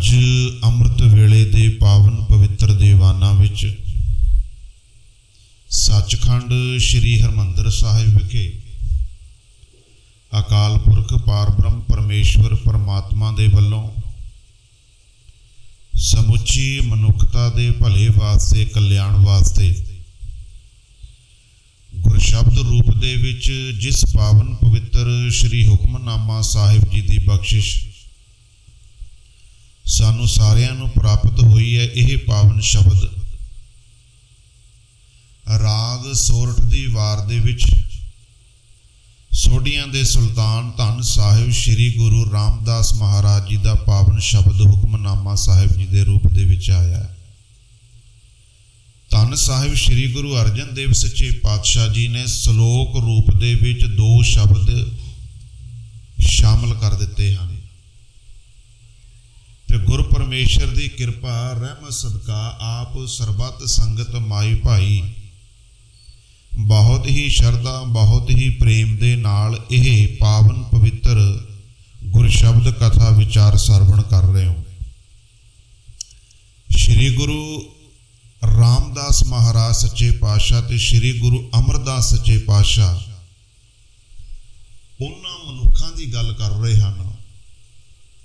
ਅੱਜ ਅੰਮ੍ਰਿਤ ਵੇਲੇ ਦੇ ਪਾਵਨ ਪਵਿੱਤਰ ਦੀਵਾਨਾਂ ਵਿੱਚ ਸੱਚਖੰਡ ਸ੍ਰੀ ਹਰਮੰਦਰ ਸਾਹਿਬ ਵਿਖੇ ਅਕਾਲ ਪੁਰਖ ਪਾਰਬ੍ਰਹਮ ਪਰਮੇਸ਼ਵਰ ਪਰਮਾਤਮਾ ਦੇ ਵੱਲੋਂ ਸਮੁੱਚੀ ਮਨੁੱਖਤਾ ਦੇ ਭਲੇ ਵਾਸਤੇ, ਕਲਿਆਣ ਵਾਸਤੇ ਗੁਰਸ਼ਬਦ ਰੂਪ ਦੇ ਵਿੱਚ ਜਿਸ ਪਾਵਨ ਪਵਿੱਤਰ ਸ੍ਰੀ ਹੁਕਮਨਾਮਾ ਸਾਹਿਬ ਜੀ ਦੀ ਬਖਸ਼ਿਸ਼ ਸਾਨੂੰ ਸਾਰਿਆਂ ਨੂੰ ਪ੍ਰਾਪਤ ਹੋਈ ਹੈ ਇਹ ਪਾਵਨ ਸ਼ਬਦ। ਰਾਗ ਸੋਰਠ ਦੀ ਵਾਰ ਦੇ ਵਿੱਚ ਸੋਢੀਆਂ ਦੇ ਸੁਲਤਾਨ ਧੰਨ ਸਾਹਿਬ ਸ੍ਰੀ ਗੁਰੂ ਰਾਮਦਾਸ ਮਹਾਰਾਜ ਜੀ ਦਾ ਪਾਵਨ ਸ਼ਬਦ ਹੁਕਮਨਾਮਾ ਸਾਹਿਬ ਜੀ ਦੇ ਰੂਪ ਦੇ ਵਿੱਚ ਆਇਆ ਧੰਨ ਸਾਹਿਬ ਸ੍ਰੀ ਗੁਰੂ ਅਰਜਨ ਦੇਵ ਸੱਚੇ ਪਾਤਸ਼ਾਹ ਜੀ ਨੇ ਸ਼ਲੋਕ ਰੂਪ ਦੇ ਵਿੱਚ ਦੋ ਸ਼ਬਦ ਸ਼ਾਮਲ ਕਰ ਦਿੱਤੇ ਹਨ। ਤੇ ਗੁਰ ਪਰਮੇਸ਼ਰ ਦੀ ਕਿਰਪਾ, ਰਹਿਮਤ, ਸਦਕਾ ਆਪ ਸਰਬੱਤ ਸੰਗਤ ਮਾਈ ਭਾਈ। ਬਹੁਤ ਹੀ ਸ਼ਰਧਾ, ਬਹੁਤ ਹੀ ਪ੍ਰੇਮ ਦੇ ਨਾਲ ਇਹ ਪਾਵਨ ਪਵਿੱਤਰ ਗੁਰਸ਼ਬਦ ਕਥਾ ਵਿਚਾਰ ਸਰਵਣ ਕਰ ਰਹੇ ਹੋ। ਸ੍ਰੀ ਗੁਰੂ ਰਾਮਦਾਸ ਮਹਾਰਾਜ ਸੱਚੇ ਪਾਤਸ਼ਾਹ ਤੇ ਸ੍ਰੀ ਗੁਰੂ ਅਮਰਦਾਸ ਸੱਚੇ ਪਾਤਸ਼ਾਹ, ਉਹਨਾਂ ਮਨੁੱਖਾਂ ਦੀ ਗੱਲ ਕਰ ਰਹੇ ਹਨ।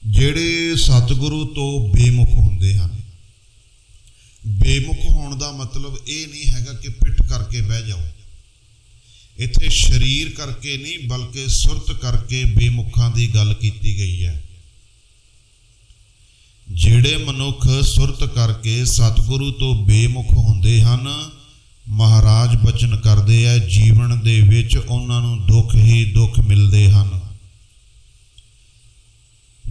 ਜਿਹੜੇ ਸਤਿਗੁਰੂ ਤੋਂ ਬੇਮੁਖ ਹੁੰਦੇ ਹਨ। ਬੇਮੁਖ ਹੋਣ ਦਾ ਮਤਲਬ ਇਹ ਨਹੀਂ ਹੈਗਾ ਕਿ ਪਿੱਠ ਕਰਕੇ ਬਹਿ ਜਾਓ। ਇੱਥੇ ਸਰੀਰ ਕਰਕੇ ਨਹੀਂ, ਬਲਕਿ ਸੁਰਤ ਕਰਕੇ ਬੇਮੁਖਾਂ ਦੀ ਗੱਲ ਕੀਤੀ ਗਈ ਹੈ। ਜਿਹੜੇ ਮਨੁੱਖ ਸੁਰਤ ਕਰਕੇ ਸਤਿਗੁਰੂ ਤੋਂ ਬੇਮੁਖ ਹੁੰਦੇ ਹਨ, ਮਹਾਰਾਜ ਬਚਨ ਕਰਦੇ ਆ, ਜੀਵਨ ਦੇ ਵਿੱਚ ਉਹਨਾਂ ਨੂੰ ਦੁੱਖ ਹੀ ਦੁੱਖ ਮਿਲਦੇ ਹਨ।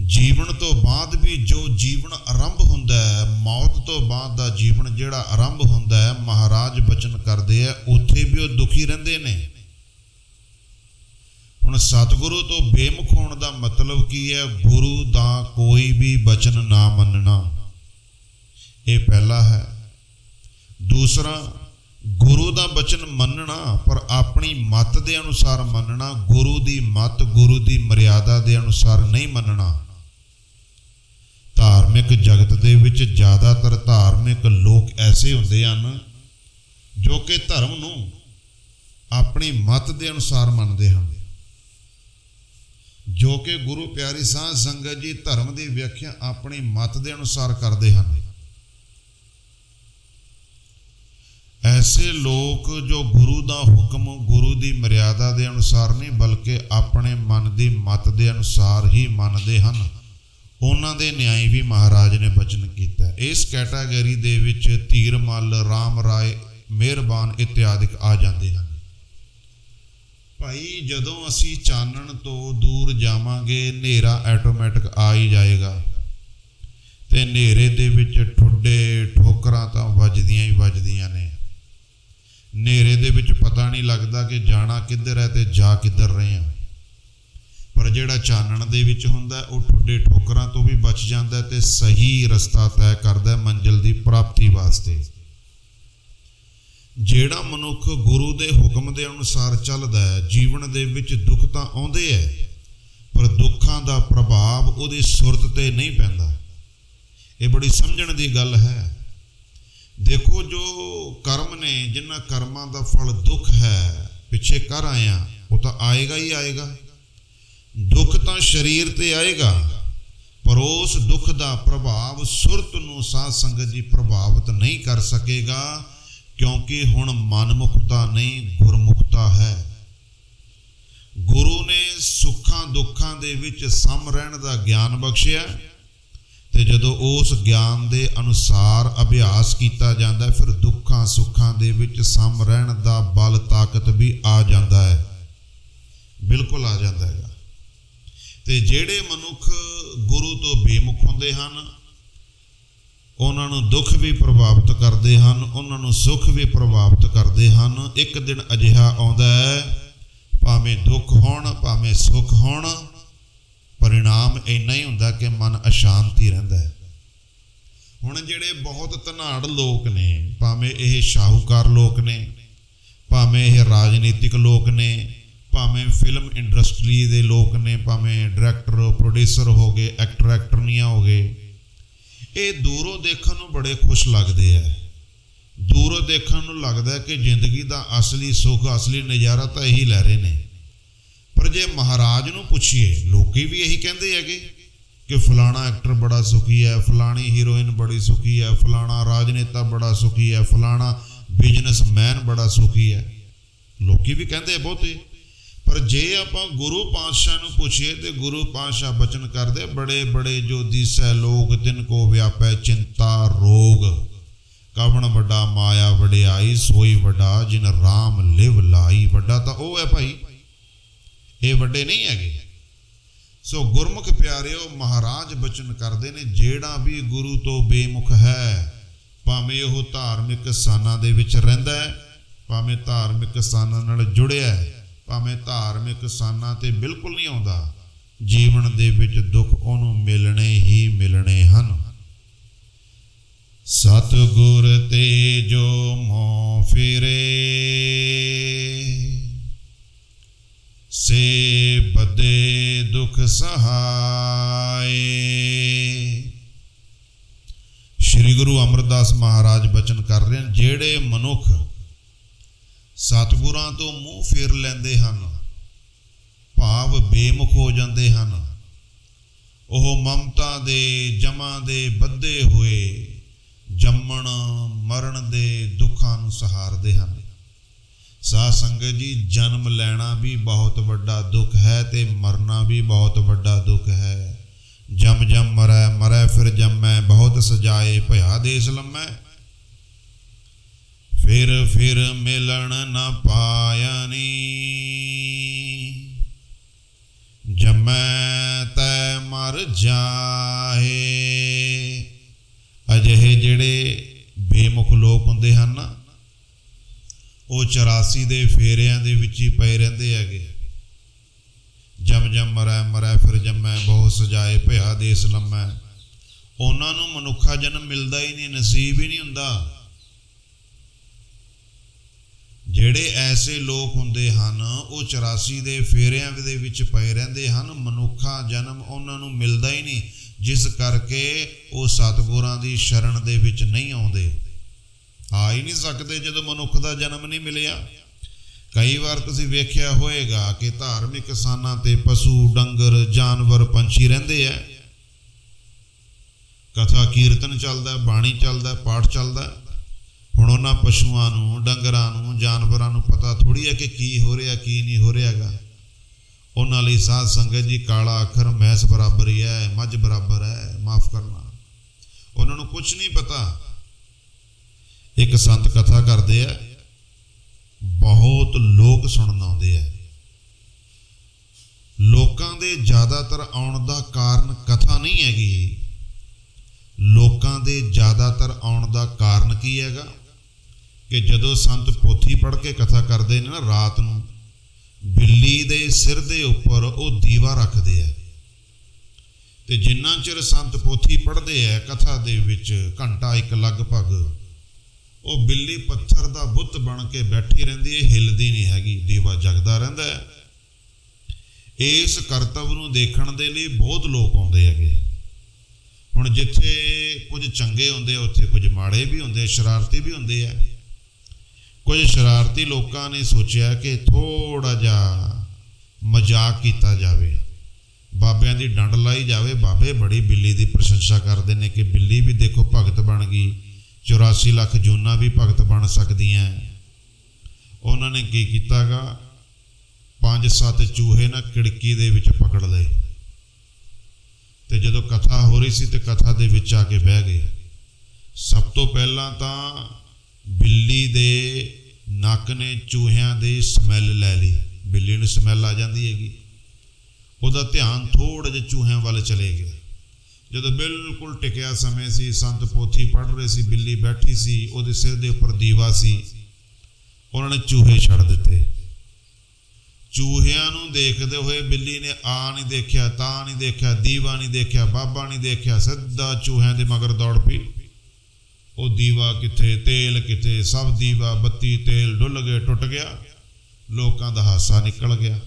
ਜੀਵਨ ਤੋਂ ਬਾਅਦ ਵੀ ਜੋ ਜੀਵਨ ਆਰੰਭ ਹੁੰਦਾ ਹੈ, ਮੌਤ ਤੋਂ ਬਾਅਦ ਦਾ ਜੀਵਨ ਜਿਹੜਾ ਆਰੰਭ ਹੁੰਦਾ ਹੈ, ਮਹਾਰਾਜ ਬਚਨ ਕਰਦੇ ਆ, ਉੱਥੇ ਵੀ ਉਹ ਦੁਖੀ ਰਹਿੰਦੇ ਨੇ। ਹੁਣ ਸਤਿਗੁਰੂ ਤੋਂ ਬੇਮੁਖ ਹੋਣ ਦਾ ਮਤਲਬ ਕੀ ਹੈ? ਗੁਰੂ ਦਾ ਕੋਈ ਵੀ ਬਚਨ ਨਾ ਮੰਨਣਾ। ਇਹ ਪਹਿਲਾ ਹੈ। ਦੂਸਰਾ, ਗੁਰੂ ਦਾ ਬਚਨ ਮੰਨਣਾ, ਪਰ ਆਪਣੀ ਮਤ ਦੇ ਅਨੁਸਾਰ ਮੰਨਣਾ, ਗੁਰੂ ਦੀ ਮਤ ਗੁਰੂ ਦੀ ਮਰਿਆਦਾ ਦੇ ਅਨੁਸਾਰ ਨਹੀਂ ਮੰਨਣਾ। ਧਾਰਮਿਕ ਜਗਤ ਦੇ ਵਿੱਚ ਜ਼ਿਆਦਾਤਰ ਧਾਰਮਿਕ ਲੋਕ ਐਸੇ ਹੁੰਦੇ ਹਨ ਜੋ ਕਿ ਧਰਮ ਨੂੰ ਆਪਣੀ ਮਤ ਦੇ ਅਨੁਸਾਰ ਮੰਨਦੇ ਹਨ। ਜੋ ਕਿ ਗੁਰੂ ਪਿਆਰੀ ਸਾਧ ਸੰਗਤ ਜੀ ਧਰਮ ਦੀ ਵਿਆਖਿਆ ਆਪਣੀ ਮਤ ਦੇ ਅਨੁਸਾਰ ਕਰਦੇ ਹਨ। ਐਸੇ ਲੋਕ ਜੋ ਗੁਰੂ ਦਾ ਹੁਕਮ, ਗੁਰੂ ਦੀ ਮਰਿਆਦਾ ਦੇ ਅਨੁਸਾਰ ਨਹੀਂ, ਬਲਕਿ ਆਪਣੇ ਮਨ ਦੀ ਮਤ ਦੇ ਅਨੁਸਾਰ ਹੀ ਮੰਨਦੇ ਹਨ। ਉਹਨਾਂ ਦੇ ਨਿਆਂ ਵੀ ਮਹਾਰਾਜ ਨੇ ਬਚਨ ਕੀਤਾ। ਇਸ ਕੈਟਾਗਰੀ ਦੇ ਵਿੱਚ ਧੀਰਮਲ, ਰਾਮ ਰਾਏ, ਮਿਹਰਬਾਨ ਇਤਿਆਦਿਕ ਆ ਜਾਂਦੇ ਹਨ। ਭਾਈ, ਜਦੋਂ ਅਸੀਂ ਚਾਨਣ ਤੋਂ ਦੂਰ ਜਾਵਾਂਗੇ, ਹਨੇਰਾ ਆਟੋਮੈਟਿਕ ਆ ਹੀ ਜਾਏਗਾ। ਤੇ ਹਨੇਰੇ ਦੇ ਵਿੱਚ ਠੁੱਡੇ ਠੋਕਰਾਂ ਤਾਂ ਵੱਜਦੀਆਂ ਹੀ ਵੱਜਦੀਆਂ ਨੇ। ਹਨੇਰੇ ਦੇ ਵਿੱਚ ਪਤਾ ਨਹੀਂ ਲੱਗਦਾ ਕਿ ਜਾਣਾ ਕਿੱਧਰ ਹੈ ਤੇ ਜਾ ਕਿੱਧਰ ਰਹੇ ਹਾਂ। ਪਰ ਜਿਹੜਾ ਚਾਨਣ ਦੇ ਵਿੱਚ ਹੁੰਦਾ ਉਹ ਠੁੱਡੇ ਠੋਕਰਾਂ ਤੋਂ ਵੀ ਬਚ ਜਾਂਦਾ ਤੇ ਸਹੀ ਰਸਤਾ ਤੈਅ ਕਰਦਾ ਮੰਜ਼ਿਲ ਦੀ ਪ੍ਰਾਪਤੀ ਵਾਸਤੇ। ਜਿਹੜਾ ਮਨੁੱਖ ਗੁਰੂ ਦੇ ਹੁਕਮ ਦੇ ਅਨੁਸਾਰ ਚੱਲਦਾ ਹੈ, ਜੀਵਨ ਦੇ ਵਿੱਚ ਦੁੱਖ ਤਾਂ ਆਉਂਦੇ ਐ ਪਰ ਦੁੱਖਾਂ ਦਾ ਪ੍ਰਭਾਵ ਉਹਦੀ ਸੁਰਤ ਤੇ ਨਹੀਂ ਪੈਂਦਾ। ਇਹ ਬੜੀ ਸਮਝਣ ਦੀ ਗੱਲ ਹੈ। ਦੇਖੋ ਜੋ ਕਰਮ ਨੇ, ਜਿਨ੍ਹਾਂ ਕਰਮਾਂ ਦਾ ਫਲ ਦੁੱਖ ਹੈ, ਪਿੱਛੇ ਕਰ ਆਇਆ, ਉਹ ਤਾਂ ਆਏਗਾ ਹੀ ਆਏਗਾ। ਦੁੱਖ ਤਾਂ ਸਰੀਰ ਤੇ ਆਏਗਾ, ਪਰ ਉਸ ਦੁੱਖ ਦਾ ਪ੍ਰਭਾਵ ਸੁਰਤ ਨੂੰ ਸਾਧ ਸੰਗਤ ਜੀ ਪ੍ਰਭਾਵਿਤ ਨਹੀਂ ਕਰ ਸਕੇਗਾ, ਕਿਉਂਕਿ ਹੁਣ ਮਨਮੁਖਤਾ ਨਹੀਂ, ਗੁਰਮੁਖਤਾ ਹੈ। ਗੁਰੂ ਨੇ ਸੁੱਖਾਂ ਦੁੱਖਾਂ ਦੇ ਵਿੱਚ ਸਮ ਰਹਿਣ ਦਾ ਗਿਆਨ ਬਖਸ਼ਿਆ ਤੇ ਜਦੋਂ ਉਸ ਗਿਆਨ ਦੇ ਅਨੁਸਾਰ ਅਭਿਆਸ ਕੀਤਾ ਜਾਂਦਾ, ਫਿਰ ਦੁੱਖਾਂ ਸੁੱਖਾਂ ਦੇ ਵਿੱਚ ਸਮ ਰਹਿਣ ਦਾ ਬਲ ਤਾਕਤ ਵੀ ਆ ਜਾਂਦਾ ਹੈ। ਬਿਲਕੁਲ ਆ ਜਾਂਦਾ ਹੈ। ਤੇ ਜਿਹੜੇ ਮਨੁੱਖ ਗੁਰੂ ਤੋਂ ਬੇਮੁਖ ਹੁੰਦੇ ਹਨ, ਉਹਨਾਂ ਨੂੰ ਦੁੱਖ ਵੀ ਪ੍ਰਭਾਵਿਤ ਕਰਦੇ ਹਨ, ਉਹਨਾਂ ਨੂੰ ਸੁੱਖ ਵੀ ਪ੍ਰਭਾਵਿਤ ਕਰਦੇ ਹਨ। ਇੱਕ ਦਿਨ ਅਜਿਹਾ ਆਉਂਦਾ ਹੈ, ਭਾਵੇਂ ਦੁੱਖ ਹੋਣ, ਭਾਵੇਂ ਸੁੱਖ ਹੋਣ, ਪਰਿਣਾਮ ਇੰਨਾ ਹੀ ਹੁੰਦਾ ਕਿ ਮਨ ਅਸ਼ਾਂਤੀ ਰਹਿੰਦਾ ਹੈ। ਹੁਣ ਜਿਹੜੇ ਬਹੁਤ ਧਨਾੜ ਲੋਕ ਨੇ, ਭਾਵੇਂ ਇਹ ਸ਼ਾਹੂਕਾਰ ਲੋਕ ਨੇ, ਭਾਵੇਂ ਇਹ ਰਾਜਨੀਤਿਕ ਲੋਕ ਨੇ ਭਾਵੇਂ ਫਿਲਮ ਇੰਡਸਟਰੀ ਦੇ ਲੋਕ ਨੇ, ਭਾਵੇਂ ਡਾਇਰੈਕਟਰ ਪ੍ਰੋਡਿਊਸਰ ਹੋ ਗਏ ਐਕਟਰ ਐਕਟਰਨੀਆਂ ਹੋ ਗਏ, ਇਹ ਦੂਰੋਂ ਦੇਖਣ ਨੂੰ ਬੜੇ ਖੁਸ਼ ਲੱਗਦੇ ਆ। ਦੂਰੋਂ ਦੇਖਣ ਨੂੰ ਲੱਗਦਾ ਕਿ ਜ਼ਿੰਦਗੀ ਦਾ ਅਸਲੀ ਸੁੱਖ, ਅਸਲੀ ਨਜ਼ਾਰਾ ਤਾਂ ਇਹੀ ਲੈ ਰਹੇ ਨੇ। ਪਰ ਜੇ ਮਹਾਰਾਜ ਨੂੰ ਪੁੱਛੀਏ, ਲੋਕੀ ਵੀ ਇਹੀ ਕਹਿੰਦੇ ਹੈਗੇ ਕਿ ਫਲਾਣਾ ਐਕਟਰ ਬੜਾ ਸੁਖੀ ਹੈ, ਫਲਾਣੀ ਹੀਰੋਇਨ ਬੜੀ ਸੁਖੀ ਹੈ, ਫਲਾਣਾ ਰਾਜਨੇਤਾ ਬੜਾ ਸੁਖੀ ਹੈ, ਫਲਾਣਾ ਬਿਜ਼ਨਸਮੈਨ ਬੜਾ ਸੁਖੀ ਹੈ। ਲੋਕੀ ਵੀ ਕਹਿੰਦੇ ਆ ਬਹੁਤੇ। ਪਰ ਜੇ ਆਪਾਂ ਗੁਰੂ ਪਾਤਸ਼ਾਹ ਨੂੰ ਪੁੱਛੀਏ ਤੇ ਗੁਰੂ ਪਾਤਸ਼ਾਹ ਬਚਨ ਕਰਦੇ, ਬੜੇ ਬੜੇ ਜੋ ਦੀਸੈ ਲੋਕ ਤਿਨ ਕੋ ਵਿਆਪੈ ਚਿੰਤਾ ਰੋਗ। ਕਵਣ ਵੱਡਾ ਮਾਇਆ ਵਡਿਆਈ, ਸੋਈ ਵੱਡਾ ਜਿਨ RAM ਲਿਵ ਲਾਈ। ਵੱਡਾ ਤਾਂ ਉਹ ਹੈ ਭਾਈ, ਇਹ ਵੱਡੇ ਨਹੀਂ ਹੈਗੇ। ਸੋ ਗੁਰਮੁਖ ਪਿਆਰਿਓ, ਮਹਾਰਾਜ ਬਚਨ ਕਰਦੇ ਨੇ, ਜਿਹੜਾ ਵੀ ਗੁਰੂ ਤੋਂ ਬੇਮੁਖ ਹੈ, ਭਾਵੇਂ ਉਹ ਧਾਰਮਿਕ ਸਥਾਨਾਂ ਦੇ ਵਿੱਚ ਰਹਿੰਦਾ ਹੈ, ਭਾਵੇਂ ਧਾਰਮਿਕ ਸਥਾਨਾਂ ਨਾਲ ਜੁੜਿਆ ਹੈ ਭਾਵੇਂ ਧਾਰਮਿਕ ਸਥਾਨਾਂ ਤੇ ਬਿਲਕੁਲ ਨਹੀਂ ਆਉਂਦਾ, ਜੀਵਨ ਦੇ ਵਿੱਚ ਦੁੱਖ ਉਹਨੂੰ ਮਿਲਣੇ ਹੀ ਮਿਲਣੇ ਹਨ। ਸਤਿਗੁਰ ਤੇ ਜੋ ਮੋ ਫਿਰੇ ਸੇ ਬਦੇ ਦੁਖ ਸਹਾਏ। ਸ੍ਰੀ ਗੁਰੂ ਅਮਰਦਾਸ ਮਹਾਰਾਜ ਬਚਨ ਕਰ ਰਹੇ ਹਨ, ਜਿਹੜੇ ਮਨੁੱਖ ਸਤਿਗੁਰਾਂ ਤੋਂ ਮੂੰਹ ਫੇਰ ਲੈਂਦੇ ਹਨ। ਭਾਵ ਬੇਮੁਖ ਹੋ ਜਾਂਦੇ ਹਨ। ਉਹ ਮਮਤਾ ਦੇ, ਜਮਾਂ ਦੇ ਬੱਧੇ ਹੋਏ, ਜੰਮਣ, ਮਰਨ ਦੇ ਦੁੱਖਾਂ ਨੂੰ ਸਹਾਰਦੇ ਹਨ। ਸਾਧ ਸੰਗਤ ਜੀ, ਜਨਮ ਲੈਣਾ ਵੀ ਬਹੁਤ ਵੱਡਾ ਦੁੱਖ ਹੈ ਤੇ ਮਰਨਾ ਵੀ ਬਹੁਤ ਵੱਡਾ ਦੁੱਖ ਹੈ। ਜਮ ਜਮ ਮਰੈ ਮਰੈ ਫਿਰ ਜੰਮੈ, ਬਹੁਤ ਸਜਾਏ, ਭਇਆ ਦੇਸ ਲੰਮੈ। ਫਿਰ ਫਿਰ ਮਿਲਣ ਨ ਪਾਇਨੀ ਜਮੈ ਤੈ ਮਰ ਜਾਏ ਅਜਿਹੇ ਜਿਹੜੇ ਬੇਮੁਖ ਲੋਕ ਹੁੰਦੇ ਹਨ ਉਹ 84 ਦੇ ਫੇਰਿਆਂ ਦੇ ਵਿੱਚ ਹੀ ਪਏ ਰਹਿੰਦੇ ਹੈਗੇ। ਜਮ ਜਮ ਮਰੈ ਮਰੈ ਫਿਰ ਜੰਮੈ ਬਹੁਤ ਸਜਾਏ ਭਇਆ ਦੇਸ ਲੰਮੈ। ਉਹਨਾਂ ਨੂੰ ਮਨੁੱਖਾ ਜਨਮ ਮਿਲਦਾ ਹੀ ਨਹੀਂ, ਨਸੀਬ ਹੀ ਨਹੀਂ ਹੁੰਦਾ। ਜਿਹੜੇ ਐਸੇ ਲੋਕ ਹੁੰਦੇ ਹਨ, ਉਹ 84 ਦੇ ਫੇਰਿਆਂ ਦੇ ਵਿੱਚ ਪਏ ਰਹਿੰਦੇ ਹਨ। ਮਨੁੱਖਾ ਜਨਮ ਉਹਨਾਂ ਨੂੰ ਮਿਲਦਾ ਹੀ ਨਹੀਂ, ਜਿਸ ਕਰਕੇ ਉਹ ਸਤਿਗੁਰਾਂ ਦੀ ਸ਼ਰਨ ਦੇ ਵਿੱਚ ਨਹੀਂ ਆਉਂਦੇ। ਆ ਹੀ ਨਹੀਂ ਸਕਦੇ ਜਦੋਂ ਮਨੁੱਖ ਦਾ ਜਨਮ ਨਹੀਂ ਮਿਲਿਆ। ਕਈ ਵਾਰ ਤੁਸੀਂ ਵੇਖਿਆ ਹੋਵੇਗਾ ਕਿ ਧਾਰਮਿਕ ਸਥਾਨਾਂ ਤੇ ਪਸ਼ੂ, ਡੰਗਰ, ਜਾਨਵਰ, ਪੰਛੀ ਰਹਿੰਦੇ ਆ। ਕਥਾ, ਕੀਰਤਨ ਚੱਲਦਾ, ਬਾਣੀ ਚੱਲਦਾ, ਪਾਠ ਚੱਲਦਾ। ਹੁਣ ਉਹਨਾਂ ਪਸ਼ੂਆਂ ਨੂੰ, ਡੰਗਰਾਂ ਨੂੰ, ਜਾਨਵਰਾਂ ਨੂੰ ਪਤਾ ਥੋੜੀ ਹੈ ਕਿ ਕੀ ਹੋ ਰਿਹਾ, ਕੀ ਨਹੀਂ ਹੋ ਰਿਹਾਗਾ ਉਹਨਾਂ ਲਈ ਸਾਧ ਸੰਗਤ ਜੀ, ਕਾਲਾ ਅੱਖਰ, ਮੈਸ ਬਰਾਬਰ ਹੀ ਹੈ, ਮੱਝ ਬਰਾਬਰ ਹੈ, ਮਾਫ ਕਰਨਾ। ਉਹਨਾਂ ਨੂੰ ਕੁਝ ਨਹੀਂ ਪਤਾ। ਇੱਕ ਸੰਤ ਕਥਾ ਕਰਦੇ ਆ, ਬਹੁਤ ਲੋਕ ਸੁਣਨ ਆਉਂਦੇ ਆ। ਲੋਕਾਂ ਦੇ ਜ਼ਿਆਦਾਤਰ ਆਉਣ ਦਾ ਕਾਰਨ ਕਥਾ ਨਹੀਂ ਹੈਗੀ। ਲੋਕਾਂ ਦੇ ਜ਼ਿਆਦਾਤਰ ਆਉਣ ਦਾ ਕਾਰਨ ਕੀ ਹੈਗਾ? ਕਿ ਜਦੋਂ ਸੰਤ ਪੋਥੀ ਪੜ੍ਹ ਕੇ ਕਥਾ ਕਰਦੇ ਨੇ ਨਾ, ਰਾਤ ਨੂੰ ਬਿੱਲੀ ਦੇ ਸਿਰ ਦੇ ਉੱਪਰ ਉਹ ਦੀਵਾ ਰੱਖਦੇ ਆ। ਤੇ ਜਿੰਨਾ ਚਿਰ ਸੰਤ ਪੋਥੀ ਪੜ੍ਹਦੇ ਆ, ਕਥਾ ਦੇ ਵਿੱਚ ਘੰਟਾ ਇੱਕ ਲਗਭਗ, ਉਹ ਬਿੱਲੀ ਪੱਥਰ ਦਾ ਬੁੱਤ ਬਣ ਕੇ ਬੈਠੀ ਰਹਿੰਦੀ ਹੈ ਹਿੱਲਦੀ ਨਹੀਂ ਹੈਗੀ, ਦੀਵਾ ਜਗਦਾ ਰਹਿੰਦਾ ਹੈ ਇਸ ਕਰਤਵ ਨੂੰ ਦੇਖਣ ਦੇ ਲਈ ਬਹੁਤ ਲੋਕ ਆਉਂਦੇ ਹੈਗੇ ਹੁਣ ਜਿੱਥੇ ਕੁਝ ਚੰਗੇ ਹੁੰਦੇ ਆ, ਉੱਥੇ ਕੁਝ ਮਾੜੇ ਵੀ ਹੁੰਦੇ ਆ, ਸ਼ਰਾਰਤੀ ਵੀ ਹੁੰਦੇ ਆ। ਕੁਝ ਸ਼ਰਾਰਤੀ ਲੋਕਾਂ ਨੇ ਸੋਚਿਆ ਕਿ ਥੋੜਾ ਜਿਹਾ ਮਜ਼ਾਕ ਕੀਤਾ ਜਾਵੇ। ਬਾਬਿਆਂ ਦੀ ਡੰਡ ਲਾਈ ਜਾਵੇ। ਬਾਬੇ ਬੜੀ ਬਿੱਲੀ ਦੀ ਪ੍ਰਸ਼ੰਸਾ ਕਰਦੇ ਨੇ ਕਿ ਬਿੱਲੀ ਵੀ ਦੇਖੋ ਭਗਤ ਬਣ ਗਈ। 84 ਲੱਖ ਜੂਨਾ ਵੀ ਭਗਤ ਬਣ ਸਕਦੀਆਂ। ਉਹਨਾਂ ਨੇ ਕੀ ਕੀਤਾਗਾ? ਪੰਜ ਸੱਤ ਚੂਹੇ ਨਾ ਖਿੜਕੀ ਦੇ ਵਿੱਚ ਪਕੜ ਲਏ। ਤੇ ਜਦੋਂ ਕਥਾ ਹੋ ਰਹੀ ਸੀ ਤੇ ਕਥਾ ਦੇ ਵਿੱਚ ਆ ਕੇ ਬਹਿ ਗਏ। ਸਭ ਤੋਂ ਪਹਿਲਾਂ ਤਾਂ ਬਿੱਲੀ ਦੇ ਨੱਕ ਨੇ ਚੂਹਿਆਂ ਦੀ ਸਮੈਲ ਲੈ ਲਈ। ਬਿੱਲੀ ਨੂੰ ਸਮੈਲ ਆ ਜਾਂਦੀ ਹੈਗੀ। ਉਹਦਾ ਧਿਆਨ ਥੋੜਾ ਜਿਹਾ ਚੂਹਿਆਂ ਵੱਲ ਚਲੇ ਗਿਆ। ਜਦੋਂ ਬਿਲਕੁਲ ਟਿਕਿਆ ਸਮੇਂ ਸੀ, ਸੰਤ ਪੋਥੀ ਪੜ੍ਹ ਰਹੇ ਸੀ, ਬਿੱਲੀ ਬੈਠੀ ਸੀ, ਉਹਦੇ ਸਿਰ ਦੇ ਉੱਪਰ ਦੀਵਾ ਸੀ। ਉਹਨਾਂ ਨੇ ਚੂਹੇ ਛੱਡ ਦਿੱਤੇ। ਚੂਹਿਆਂ ਨੂੰ ਦੇਖਦੇ ਹੋਏ ਬਿੱਲੀ ਨੇ ਆ ਨਹੀਂ ਦੇਖਿਆ, ਤਾਂ ਨਹੀਂ ਦੇਖਿਆ, ਦੀਵਾ ਨਹੀਂ ਦੇਖਿਆ, ਬਾਬਾ ਨਹੀਂ ਦੇਖਿਆ, ਸਿੱਧਾ ਚੂਹਿਆਂ ਦੇ ਮਗਰ ਦੌੜ ਪਈ। ਉਹ ਦੀਵਾ ਕਿੱਥੇ, ਤੇਲ ਕਿੱਥੇ, ਸਭ ਦੀਵਾ, ਬੱਤੀ, ਤੇਲ ਡੁੱਲ ਗਏ, ਟੁੱਟ ਗਿਆ। ਲੋਕਾਂ ਦਾ ਹਾਸਾ ਨਿਕਲ ਗਿਆ।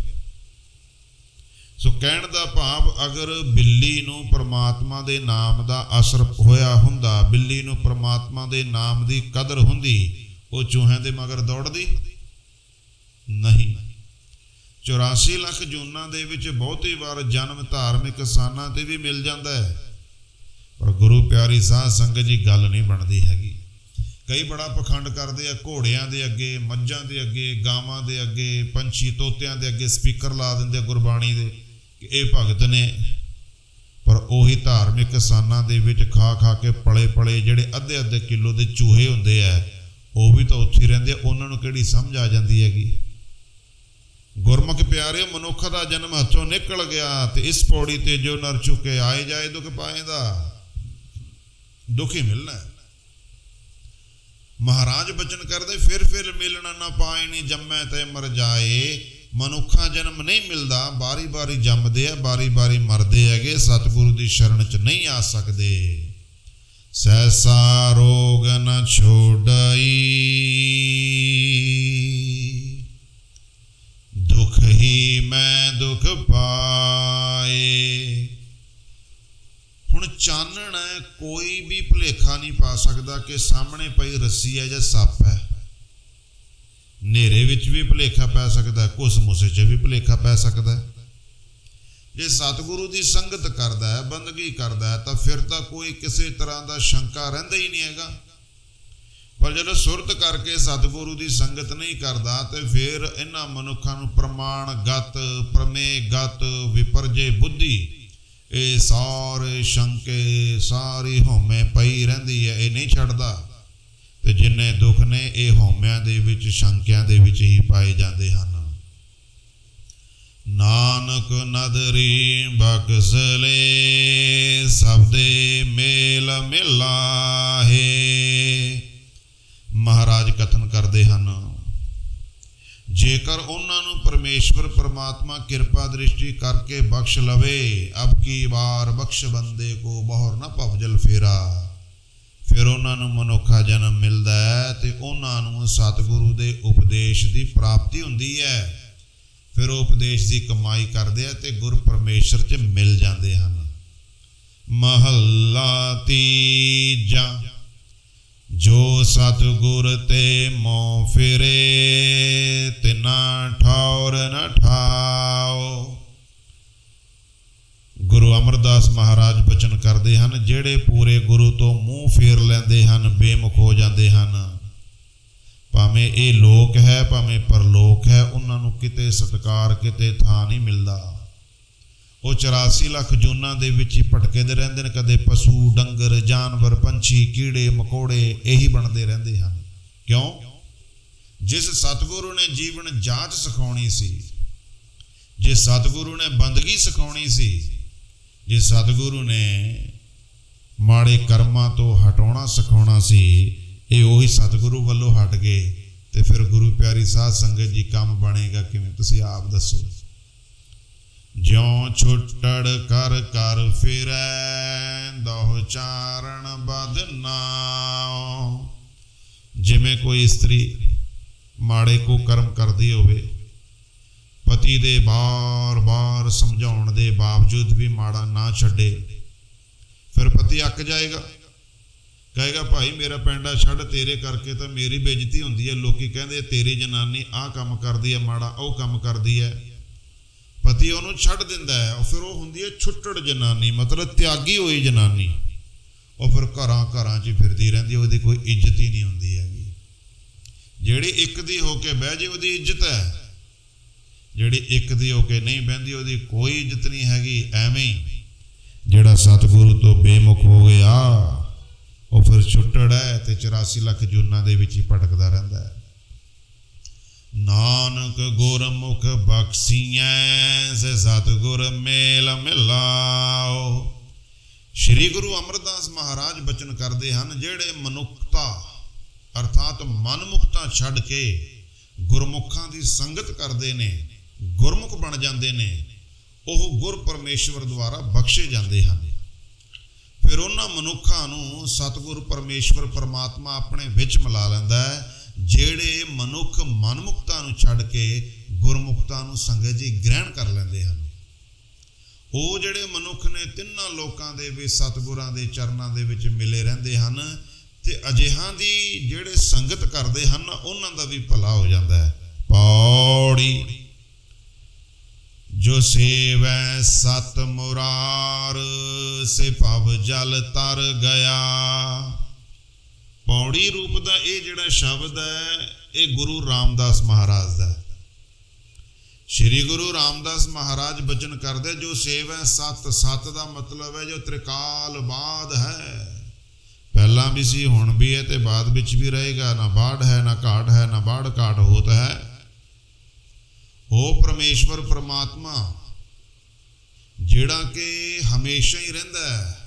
ਸੋ ਕਹਿਣ ਦਾ ਭਾਵ, ਅਗਰ ਬਿੱਲੀ ਨੂੰ ਪ੍ਰਮਾਤਮਾ ਦੇ ਨਾਮ ਦਾ ਅਸਰ ਹੋਇਆ ਹੁੰਦਾ, ਬਿੱਲੀ ਨੂੰ ਪ੍ਰਮਾਤਮਾ ਦੇ ਨਾਮ ਦੀ ਕਦਰ ਹੁੰਦੀ, ਉਹ ਚੂਹਿਆਂ ਦੇ ਮਗਰ ਦੌੜਦੀ? ਨਹੀਂ। 84 ਲੱਖ ਜੂਨਾਂ ਦੇ ਵਿੱਚ ਬਹੁਤੀ ਵਾਰ ਜਨਮ ਧਾਰਮਿਕ ਸਥਾਨਾਂ ਤੇ ਵੀ ਮਿਲ ਜਾਂਦਾ ਹੈ। ਪਰ ਗੁਰੂ ਪਿਆਰੀ ਸਾਧ ਸੰਗਤ ਜੀ, ਗੱਲ ਨਹੀਂ ਬਣਦੀ ਹੈਗੀ। ਕਈ ਬੜਾ ਪਖੰਡ ਕਰਦੇ ਆ, ਘੋੜਿਆਂ ਦੇ ਅੱਗੇ, ਮੱਝਾਂ ਦੇ ਅੱਗੇ, ਗਾਵਾਂ ਦੇ ਅੱਗੇ, ਪੰਛੀ ਤੋਤਿਆਂ ਦੇ ਅੱਗੇ ਸਪੀਕਰ ਲਾ ਦਿੰਦੇ ਆ ਗੁਰਬਾਣੀ ਦੇ ਕਿ ਇਹ ਭਗਤ ਨੇ। ਪਰ ਉਹੀ ਧਾਰਮਿਕ ਸਥਾਨਾਂ ਦੇ ਵਿੱਚ ਖਾ ਖਾ ਕੇ ਪਲੇ ਪਲੇ ਜਿਹੜੇ ਅੱਧੇ ਅੱਧੇ ਕਿਲੋ ਦੇ ਚੂਹੇ ਹੁੰਦੇ ਆ, ਉਹ ਵੀ ਤਾਂ ਉੱਥੇ ਰਹਿੰਦੇ ਉਹਨਾਂ ਨੂੰ ਕਿਹੜੀ ਸਮਝ ਆ ਜਾਂਦੀ ਹੈਗੀ? ਗੁਰਮੁਖ ਪਿਆਰੇ ਮਨੁੱਖ ਦਾ ਜਨਮ ਹੱਥੋਂ ਨਿਕਲ ਗਿਆ ਤੇ ਇਸ ਪੌੜੀ ਤੇ ਜੋ ਨਰ ਚੁਕੇ, ਆਏ ਜਾਏ ਦੁੱਖ ਪਾਏਦਾ। ਦੁਖੀ ਮਿਲਣਾ ਮਹਾਰਾਜ ਬਚਨ ਕਰਦੇ, ਫਿਰ ਫਿਰ ਮਿਲਣਾ ਨਾ ਪਾਏ ਨਹੀਂ ਜੰਮੈ ਤੇ ਮਰ ਜਾਏ। ਮਨੁੱਖਾ ਜਨਮ ਨਹੀਂ ਮਿਲਦਾ, ਬਾਰੀ ਬਾਰੀ ਜੰਮਦੇ ਆ, ਬਾਰੀ ਬਾਰੀ ਮਰਦੇ ਹੈਗੇ, ਸਤਿਗੁਰੂ ਦੀ ਸ਼ਰਨ ਚ ਨਹੀਂ ਆ ਸਕਦੇ। ਸੈਸਾ ਰੋਗ ਨ ਛੋੜਾਈ ਦੁਖ ਹੀ ਮੈਂ ਦੁਖ ਪਾਏ। ਚਾਨਣ ਹੈ, ਕੋਈ ਵੀ ਭੁਲੇਖਾ ਨਹੀਂ ਪਾ ਸਕਦਾ ਕਿ ਸਾਹਮਣੇ ਪਈ ਰੱਸੀ ਹੈ ਜਾਂ ਸੱਪ ਹੈ। ਹਨੇਰੇ ਵਿੱਚ ਵੀ ਭੁਲੇਖਾ ਪੈ ਸਕਦਾ ਹੈ ਘੁਸ ਮੁਸੇ 'ਚ ਵੀ ਭੁਲੇਖਾ ਪੈ ਸਕਦਾ। ਜੇ ਸਤਿਗੁਰੂ ਦੀ ਸੰਗਤ ਕਰਦਾ ਹੈ, ਬੰਦਗੀ ਕਰਦਾ ਹੈ, ਤਾਂ ਫਿਰ ਤਾਂ ਕੋਈ ਕਿਸੇ ਤਰ੍ਹਾਂ ਦਾ ਸ਼ੰਕਾ ਰਹਿੰਦਾ ਹੀ ਨਹੀਂ ਹੈਗਾ। ਪਰ ਜਦੋਂ ਸੁਰਤ ਕਰਕੇ ਸਤਿਗੁਰੂ ਦੀ ਸੰਗਤ ਨਹੀਂ ਕਰਦਾ, ਤੇ ਫਿਰ ਇਹਨਾਂ ਮਨੁੱਖਾਂ ਨੂੰ ਪ੍ਰਮਾਣਗਤ ਪ੍ਰਮੇਗਤ ਵਿਪਰਜੇ ਬੁੱਧੀ ਇਹ ਸਾਰੇ ਸ਼ੰਕੇ ਸਾਰੀ ਹਉਮੈ ਪਈ ਰਹਿੰਦੀ ਹੈ ਇਹ ਨਹੀਂ ਛੱਡਦਾ। ਤੇ ਜਿੰਨੇ ਦੁੱਖ ਨੇ, ਇਹ ਹਉਮਿਆਂ ਦੇ ਵਿੱਚ, ਸ਼ੰਕਿਆਂ ਦੇ ਵਿੱਚ ਹੀ ਪਾਏ ਜਾਂਦੇ ਹਨ। ਨਾਨਕ ਨਦਰੀ ਬਖਸਲੇ ਸਬਦੇ ਮੇਲ ਮਿਲਾਹੇ। ਮਹਾਰਾਜ ਕਥਨ ਕਰਦੇ ਹਨ ਜੇਕਰ ਉਹਨਾਂ ਨੂੰ ਪਰਮੇਸ਼ਵਰ ਪਰਮਾਤਮਾ ਕਿਰਪਾ ਦ੍ਰਿਸ਼ਟੀ ਕਰਕੇ ਬਖਸ਼ ਲਵੇ, ਅਬ ਕੀ ਵਾਰ ਬਖਸ਼ ਬੰਦੇ ਕੋ ਬਹੁਰ ਨਾ ਭਵਜਲ ਫੇਰਾ। ਫਿਰ ਉਹਨਾਂ ਨੂੰ ਮਨੁੱਖਾ ਜਨਮ ਮਿਲਦਾ ਹੈ ਤੇ ਉਹਨਾਂ ਨੂੰ ਸਤਿਗੁਰੂ ਦੇ ਉਪਦੇਸ਼ ਦੀ ਪ੍ਰਾਪਤੀ ਹੁੰਦੀ ਹੈ। ਫਿਰ ਉਹ ਉਪਦੇਸ਼ ਦੀ ਕਮਾਈ ਕਰਦੇ ਆ ਤੇ ਗੁਰ ਪਰਮੇਸ਼ਰ 'ਚ ਮਿਲ ਜਾਂਦੇ ਹਨ। ਮਹੱਲਾ ਤੀਜਾ। ਜੋ ਸਤਿਗੁਰ ਤੇ ਮੋ ਫਿਰੇ, ਤਿਨਾ ਠੌਰ ਨ ਠਾਓ। ਗੁਰੂ ਅਮਰਦਾਸ ਮਹਾਰਾਜ ਬਚਨ ਕਰਦੇ ਹਨ, ਜਿਹੜੇ ਪੂਰੇ ਗੁਰੂ ਤੋਂ ਮੂੰਹ ਫੇਰ ਲੈਂਦੇ ਹਨ, ਬੇਮੁਖ ਹੋ ਜਾਂਦੇ ਹਨ। ਭਾਵੇਂ ਇਹ ਲੋਕ ਹੈ, ਭਾਵੇਂ ਪਰਲੋਕ ਹੈ, ਉਹਨਾਂ ਨੂੰ ਕਿਤੇ ਸਤਕਾਰ, ਕਿਤੇ ਥਾਂ ਨਹੀਂ ਮਿਲਦਾ। ਉਹ 84 ਲੱਖ ਜੋਨਾਂ ਦੇ ਵਿੱਚ ਹੀ ਭਟਕਦੇ ਰਹਿੰਦੇ ਨੇ। ਕਦੇ ਪਸ਼ੂ, ਡੰਗਰ, ਜਾਨਵਰ, ਪੰਛੀ, ਕੀੜੇ, ਮਕੌੜੇ, ਇਹੀ ਬਣਦੇ ਰਹਿੰਦੇ ਹਨ। ਕਿਉਂ? ਜਿਸ ਸਤਿਗੁਰੂ ਨੇ ਜੀਵਨ ਜਾਂਚ ਸਿਖਾਉਣੀ ਸੀ, ਜੇ ਸਤਿਗੁਰੂ ਨੇ ਬੰਦਗੀ ਸਿਖਾਉਣੀ ਸੀ, ਜੇ ਸਤਿਗੁਰੂ ਨੇ ਮਾੜੇ ਕਰਮਾਂ ਤੋਂ ਹਟਾਉਣਾ ਸਿਖਾਉਣਾ ਸੀ, ਇਹ ਉਹੀ ਸਤਿਗੁਰੂ ਵੱਲੋਂ ਹਟ ਗਏ ਤੇ ਫਿਰ ਗੁਰੂ ਪਿਆਰੀ ਸਾਧ ਸੰਗਤ ਜੀ ਕੰਮ ਬਣੇਗਾ ਕਿਵੇਂ? ਤੁਸੀਂ ਆਪ ਦੱਸੋ। ਜਿਉ ਛੁੱਟੜ ਕਰ ਕਰ ਫਿਰੈ, ਦੋਹ ਚਾਰਣ ਬਦਨਾਉ ਜਿਵੇਂ ਕੋਈ ਇਸਤਰੀ ਮਾੜੇ ਕੋ ਕਰਮ ਕਰਦੀ ਹੋਵੇ, ਪਤੀ ਦੇ ਬਾਰ-ਬਾਰ ਸਮਝਾਉਣ ਦੇ ਬਾਵਜੂਦ ਵੀ ਮਾੜਾ ਨਾ ਛੱਡੇ, ਫਿਰ ਪਤੀ ਅੱਕ ਜਾਏਗਾ। ਕਹੇਗਾ, ਭਾਈ, ਮੇਰਾ ਪੈਂਡਾ ਛੱਡ ਤੇਰੇ ਕਰਕੇ ਤਾਂ ਮੇਰੀ ਬੇਇੱਜ਼ਤੀ ਹੁੰਦੀ ਹੈ। ਲੋਕੀ ਕਹਿੰਦੇ, ਤੇਰੀ ਜਨਾਨੀ ਆਹ ਕੰਮ ਕਰਦੀ ਹੈ, ਮਾੜਾ ਉਹ ਕੰਮ ਕਰਦੀ ਹੈ। ਪਤੀ ਉਹਨੂੰ ਛੱਡ ਦਿੰਦਾ ਹੈ ਉਹ ਫਿਰ ਉਹ ਹੁੰਦੀ ਹੈ ਛੁੱਟੜ ਜਨਾਨੀ, ਮਤਲਬ ਤਿਆਗੀ ਹੋਈ ਜਨਾਨੀ। ਉਹ ਫਿਰ ਘਰਾਂ ਘਰਾਂ 'ਚ ਹੀ ਫਿਰਦੀ ਰਹਿੰਦੀ ਉਹਦੀ ਕੋਈ ਇੱਜ਼ਤ ਹੀ ਨਹੀਂ ਹੁੰਦੀ ਹੈਗੀ। ਜਿਹੜੀ ਇੱਕ ਦੀ ਹੋ ਕੇ ਬਹਿ ਜੇ, ਉਹਦੀ ਇੱਜ਼ਤ ਹੈ। ਜਿਹੜੀ ਇੱਕ ਦੀ ਹੋ ਕੇ ਨਹੀਂ ਬਹਿੰਦੀ, ਉਹਦੀ ਕੋਈ ਇੱਜ਼ਤ ਨਹੀਂ ਹੈਗੀ, ਐਵੇਂ ਹੀ। ਜਿਹੜਾ ਸਤਿਗੁਰੂ ਤੋਂ ਬੇਮੁਖ ਹੋ ਗਿਆ, ਉਹ ਫਿਰ ਛੁੱਟੜ ਹੈ ਤੇ 84 ਲੱਖ ਜੂਨਾਂ ਦੇ ਵਿੱਚ ਹੀ ਭਟਕਦਾ ਰਹਿੰਦਾ ਹੈ। ਨਾਨਕ ਗੁਰਮੁਖ ਬਖਸੀਐ, ਸੇ ਸਤਿਗੁਰ ਮੇਲ ਮਿਲਾਓ। ਸ੍ਰੀ ਗੁਰੂ ਅਮਰਦਾਸ ਮਹਾਰਾਜ ਬਚਨ ਕਰਦੇ ਹਨ, ਜਿਹੜੇ ਮਨੁੱਖਤਾ, ਅਰਥਾਤ ਮਨਮੁਖਤਾ ਛੱਡ ਕੇ ਗੁਰਮੁਖਾਂ ਦੀ ਸੰਗਤ ਕਰਦੇ ਨੇ, ਗੁਰਮੁਖ ਬਣ ਜਾਂਦੇ ਨੇ, ਉਹ ਗੁਰ ਪਰਮੇਸ਼ਵਰ ਦੁਆਰਾ ਬਖਸ਼ੇ ਜਾਂਦੇ ਹਨ। ਫਿਰ ਉਹਨਾਂ ਮਨੁੱਖਾਂ ਨੂੰ ਸਤਿਗੁਰ ਪਰਮੇਸ਼ਵਰ ਪਰਮਾਤਮਾ ਆਪਣੇ ਵਿੱਚ ਮਿਲਾ ਲੈਂਦਾ ਹੈ। ਜਿਹੜੇ ਮਨੁੱਖ ਮਨਮੁਖਤਾ ਨੂੰ ਛੱਡ ਕੇ ਗੁਰਮੁਖਤਾ ਨੂੰ ਸੰਗਤ ਜੀ ਗ੍ਰਹਿਣ ਕਰ ਲੈਂਦੇ ਹਨ। ਉਹ ਜਿਹੜੇ ਮਨੁੱਖ ਨੇ ਤਿੰਨਾਂ ਲੋਕਾਂ ਦੇ ਵੀ ਸਤਿਗੁਰਾਂ ਦੇ ਚਰਨਾਂ ਦੇ ਵਿੱਚ ਮਿਲੇ ਰਹਿੰਦੇ ਹਨ ਤੇ ਅਜਿਹਾਂ ਦੀ ਜਿਹੜੇ ਸੰਗਤ ਕਰਦੇ ਹਨ, ਉਹਨਾਂ ਦਾ ਵੀ ਭਲਾ ਹੋ ਜਾਂਦਾ ਹੈ। ਪੌੜੀ, ਜੋ ਸੇਵੈ ਸਤ ਮੁਰਾਰ, ਸੇ ਭਵ ਜਲ ਤਰ ਗਿਆ। ਪੌੜੀ ਰੂਪ ਦਾ ਇਹ ਜਿਹੜਾ ਸ਼ਬਦ ਹੈ, ਇਹ ਗੁਰੂ ਰਾਮਦਾਸ ਮਹਾਰਾਜ ਦਾ ਸ਼੍ਰੀ ਗੁਰੂ ਰਾਮਦਾਸ ਮਹਾਰਾਜ ਬਚਨ ਕਰਦੇ, ਜੋ ਸੇਵੈ ਸਤ ਸਤ ਦਾ ਮਤਲਬ ਹੈ, ਜੋ ਤ੍ਰਿਕਾਲ ਬਾਦ ਹੈ। ਪਹਿਲਾਂ ਵੀ ਸੀ, ਹੁਣ ਵੀ ਹੈ ਤੇ ਬਾਅਦ ਵਿੱਚ ਵੀ ਰਹੇਗਾ, ਨਾ ਬਾੜ ਹੈ, ਨਾ ਘਾਟ ਹੈ, ਨਾ ਬਾੜ ਘਾਟ ਹੋਤ ਹੈ। ਉਹ ਪਰਮੇਸ਼ਵਰ ਪ੍ਰਮਾਤਮਾ, ਜਿਹੜਾ ਕਿ ਹਮੇਸ਼ਾ ਹੀ ਰਹਿੰਦਾ ਹੈ।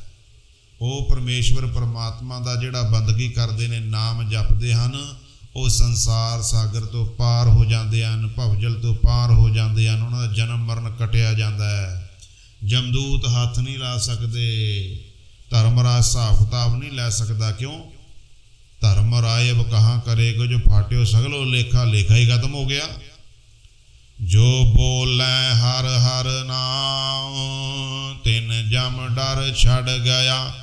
ਉਹ ਪਰਮੇਸ਼ਵਰ ਪਰਮਾਤਮਾ ਦਾ ਜਿਹੜਾ ਬੰਦਗੀ ਕਰਦੇ ਨੇ, ਨਾਮ ਜਪਦੇ ਹਨ, ਉਹ ਸੰਸਾਰ ਸਾਗਰ ਤੋਂ ਪਾਰ ਹੋ ਜਾਂਦੇ ਹਨ, ਭਵਜਲ ਤੋਂ ਪਾਰ ਹੋ ਜਾਂਦੇ ਹਨ, ਉਹਨਾਂ ਦਾ ਜਨਮ ਮਰਨ ਕਟਿਆ ਜਾਂਦਾ ਹੈ। ਜਮਦੂਤ ਹੱਥ ਨਹੀਂ ਲਾ ਸਕਦੇ ਧਰਮਰਾਜ ਹਿਸਾਬ ਕਿਤਾਬ ਨਹੀਂ ਲੈ ਸਕਦਾ, ਕਿਉਂ? ਧਰਮ ਰਾਇਬ ਕਹਾਂ ਕਰੇਗਾ, ਜੋ ਫਾਟਿਓ ਸਗਲੋ ਲੇਖਾ ਲੇਖਾ ਹੀ ਖਤਮ ਹੋ ਗਿਆ। ਜੋ ਬੋਲੇ ਹਰ ਹਰ ਨਾਮ, ਤਿਨ ਜਮ ਡਰ ਛੱਡ ਗਿਆ।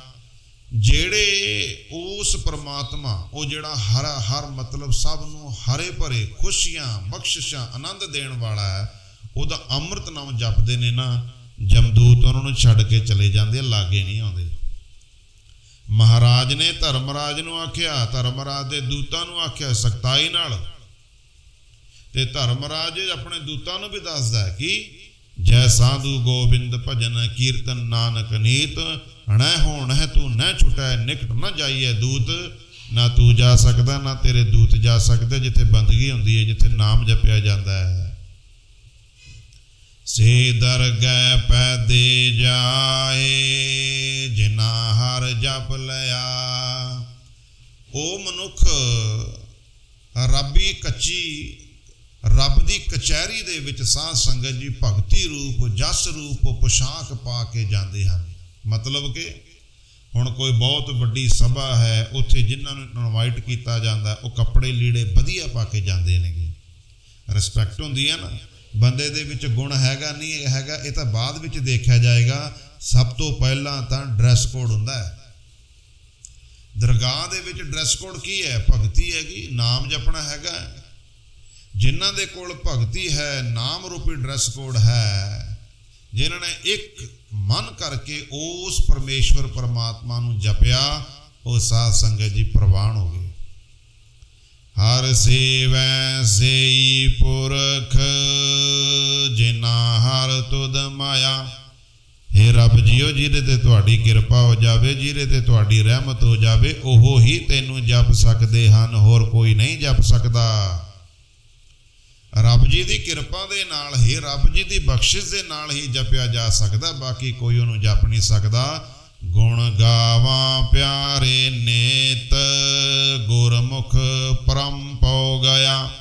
ਜਿਹੜੇ ਉਸ ਪ੍ਰਮਾਤਮਾ, ਉਹ ਜਿਹੜਾ ਹਰ ਹਰ ਮਤਲਬ ਸਭ ਨੂੰ ਹਰੇ ਭਰੇ, ਖੁਸ਼ੀਆਂ, ਬਖਸ਼ਿਸ਼ਾਂ, ਆਨੰਦ ਦੇਣ ਵਾਲਾ ਹੈ, ਉਹਦਾ ਅੰਮ੍ਰਿਤ ਨਾਮ ਜਪਦੇ ਨੇ ਨਾ, ਜਮਦੂਤ ਉਹਨਾਂ ਨੂੰ ਛੱਡ ਕੇ ਚਲੇ ਜਾਂਦੇ ਲਾਗੇ ਨਹੀਂ ਆਉਂਦੇ। ਮਹਾਰਾਜ ਨੇ ਧਰਮਰਾਜ ਨੂੰ ਆਖਿਆ, ਧਰਮਰਾਜ ਦੇ ਦੂਤਾਂ ਨੂੰ ਆਖਿਆ, ਸਖਤਾਈ ਨਾਲ। ਤੇ ਧਰਮਰਾਜ ਆਪਣੇ ਦੂਤਾਂ ਨੂੰ ਵੀ ਦੱਸਦਾ ਕਿ, ਜੈ ਸਾਧੂ ਗੋਬਿੰਦ ਭਜਨ ਕੀਰਤਨ ਨਾਨਕ ਨੀਤ ਹਣੈ ਹੋਣ ਹੈ ਤੂੰ ਨਾ ਛੁਟੈ, ਨਿਕਟ ਨਾ ਜਾਈਏ ਦੂਤ। ਨਾ ਤੂੰ ਜਾ ਸਕਦਾ, ਨਾ ਤੇਰੇ ਦੂਤ ਜਾ ਸਕਦੇ, ਜਿੱਥੇ ਬੰਦਗੀ ਹੁੰਦੀ ਹੈ ਜਿੱਥੇ ਨਾਮ ਜਪਿਆ ਜਾਂਦਾ ਹੈ। ਸੇ ਦਰਗਹਿ ਪੈਦੇ ਜਾਏ, ਜਿਨਾ ਹਰ ਜਪ ਲਿਆ। ਉਹ ਮਨੁੱਖ, ਰੱਬੀ ਕੱਚੀ, ਰੱਬ ਦੀ ਕਚਹਿਰੀ ਦੇ ਵਿੱਚ ਸਾਧ ਸੰਗਤ ਜੀ ਭਗਤੀ ਰੂਪ, ਜਸ ਰੂਪ, ਪੋਸ਼ਾਕ ਪਾ ਕੇ ਜਾਂਦੇ ਹਨ। ਮਤਲਬ ਕਿ ਹੁਣ ਕੋਈ ਬਹੁਤ ਵੱਡੀ ਸਭਾ ਹੈ, ਉੱਥੇ ਜਿਨ੍ਹਾਂ ਨੂੰ ਇਨਵਾਈਟ ਕੀਤਾ ਜਾਂਦਾ, ਉਹ ਕੱਪੜੇ ਲੀੜੇ ਵਧੀਆ ਪਾ ਕੇ ਜਾਂਦੇ ਨੇਗੇ। ਰਿਸਪੈਕਟ ਹੁੰਦੀ ਹੈ ਨਾ। ਬੰਦੇ ਦੇ ਵਿੱਚ ਗੁਣ ਹੈਗਾ ਨਹੀਂ, ਇਹ ਹੈਗਾ, ਇਹ ਤਾਂ ਬਾਅਦ ਵਿੱਚ ਦੇਖਿਆ ਜਾਏਗਾ। ਸਭ ਤੋਂ ਪਹਿਲਾਂ ਤਾਂ ਡਰੈਸ ਕੋਡ ਹੁੰਦਾ ਹੈ। ਦਰਗਾਹ ਦੇ ਵਿੱਚ ਡਰੈਸ ਕੋਡ ਕੀ ਹੈ? ਭਗਤੀ ਹੈਗੀ, ਨਾਮ ਜਪਣਾ ਹੈਗਾ। ਜਿਨ੍ਹਾਂ ਦੇ ਕੋਲ ਭਗਤੀ ਹੈ ਨਾਮ ਰੂਪੀ ਡਰੈਸ ਕੋਡ ਹੈ, ਜਿਨ੍ਹਾਂ ਨੇ ਇੱਕ ਮਨ ਕਰਕੇ ਉਸ ਪਰਮੇਸ਼ਵਰ ਪਰਮਾਤਮਾ ਨੂੰ ਜਪਿਆ, ਉਹ ਸਾਧ ਸੰਗਤ ਜੀ ਪ੍ਰਵਾਨ ਹੋ ਗਏ। ਹਰ ਸੇਵੈ ਸੇਈ ਪੁਰਖ ਜਿਨਾ ਹਰ ਤੁਧ ਮਾਇਆ। हे ਰੱਬ ਜੀਓ, ਜਿਹਦੇ ਤੇ ਤੁਹਾਡੀ ਕਿਰਪਾ ਹੋ ਜਾਵੇ, ਜਿਹਦੇ ਤੇ ਤੁਹਾਡੀ ਰਹਿਮਤ ਹੋ ਜਾਵੇ, ਉਹ ਹੀ ਤੈਨੂੰ ਜਪ ਸਕਦੇ ਹਨ, ਹੋਰ ਕੋਈ ਨਹੀਂ ਜਪ ਸਕਦਾ। ਰੱਬ ਜੀ ਦੀ ਕਿਰਪਾ ਦੇ ਨਾਲ ਹੀ, ਰੱਬ ਜੀ ਦੀ ਬਖਸ਼ਿਸ਼ ਦੇ ਨਾਲ ਹੀ ਜਪਿਆ ਜਾ ਸਕਦਾ, ਬਾਕੀ ਕੋਈ ਉਹਨੂੰ ਜਪ ਨਹੀਂ ਸਕਦਾ। ਗੁਣ ਗਾਵਾਂ ਪਿਆਰੇ ਨੇਤ, ਗੁਰਮੁਖ ਪਰਮ ਪਉ ਗਿਆ।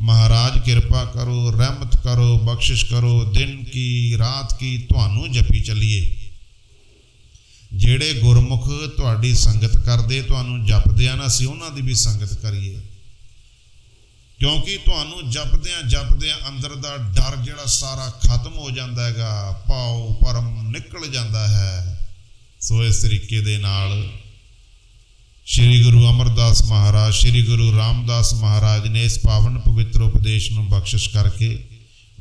ਮਹਾਰਾਜ ਕਿਰਪਾ ਕਰੋ, ਰਹਿਮਤ ਕਰੋ, ਬਖਸ਼ਿਸ਼ ਕਰੋ, ਦਿਨ ਕੀ, ਰਾਤ ਕੀ ਤੁਹਾਨੂੰ ਜਪੀ ਚੱਲੀਏ। ਜਿਹੜੇ ਗੁਰਮੁਖ ਤੁਹਾਡੀ ਸੰਗਤ ਕਰਦੇ, ਤੁਹਾਨੂੰ ਜਪਦੇ ਆ ਨਾ ਅਸੀਂ ਉਹਨਾਂ ਦੀ ਵੀ ਸੰਗਤ ਕਰੀਏ। ਕਿਉਂਕਿ ਤੁਹਾਨੂੰ ਜਪਦਿਆਂ ਜਪਦਿਆਂ ਅੰਦਰ ਦਾ ਡਰ ਜਿਹੜਾ ਸਾਰਾ ਖਤਮ ਹੋ ਜਾਂਦਾ ਹੈਗਾ ਪਾਉ ਪਰਮ ਨਿਕਲ ਜਾਂਦਾ ਹੈ। ਸੋ ਇਸ ਤਰੀਕੇ ਦੇ ਨਾਲ ਸ੍ਰੀ ਗੁਰੂ ਅਮਰਦਾਸ ਮਹਾਰਾਜ, ਸ੍ਰੀ ਗੁਰੂ ਰਾਮਦਾਸ ਮਹਾਰਾਜ ਨੇ ਇਸ ਪਾਵਨ ਪਵਿੱਤਰ ਉਪਦੇਸ਼ ਨੂੰ ਬਖਸ਼ਿਸ਼ ਕਰਕੇ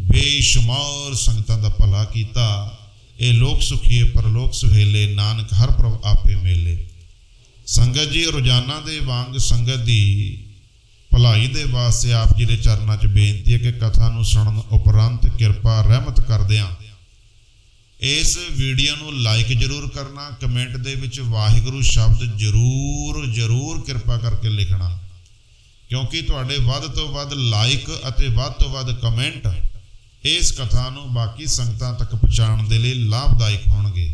ਬੇਸ਼ੁਮਾਰ ਸੰਗਤਾਂ ਦਾ ਭਲਾ ਕੀਤਾ। ਇਹ ਲੋਕ ਸੁਖੀਏ ਪਰਲੋਕ ਸੁਹੇਲੇ, ਨਾਨਕ ਹਰ ਪ੍ਰਭ ਆਪੇ ਮੇਲੇ। ਸੰਗਤ ਜੀ, ਰੋਜ਼ਾਨਾ ਦੇ ਵਾਂਗ ਸੰਗਤ ਦੀ ਭਲਾਈ ਦੇ ਵਾਸਤੇ ਆਪ ਜੀ ਦੇ ਚਰਨਾਂ 'ਚ ਬੇਨਤੀ ਹੈ ਕਿ ਕਥਾ ਨੂੰ ਸੁਣਨ ਉਪਰੰਤ ਕਿਰਪਾ ਰਹਿਮਤ ਕਰਦਿਆਂ ਇਸ ਵੀਡੀਓ ਨੂੰ ਲਾਈਕ ਜ਼ਰੂਰ ਕਰਨਾ ਕਮੈਂਟ ਦੇ ਵਿੱਚ ਵਾਹਿਗੁਰੂ ਸ਼ਬਦ ਜ਼ਰੂਰ ਜ਼ਰੂਰ ਕਿਰਪਾ ਕਰਕੇ ਲਿਖਣਾ। ਕਿਉਂਕਿ ਤੁਹਾਡੇ ਵੱਧ ਤੋਂ ਵੱਧ ਲਾਈਕ ਅਤੇ ਵੱਧ ਤੋਂ ਵੱਧ ਕਮੈਂਟ ਇਸ ਕਥਾ ਨੂੰ ਬਾਕੀ ਸੰਗਤਾਂ ਤੱਕ ਪਹੁੰਚਾਉਣ ਦੇ ਲਈ ਲਾਭਦਾਇਕ ਹੋਣਗੇ।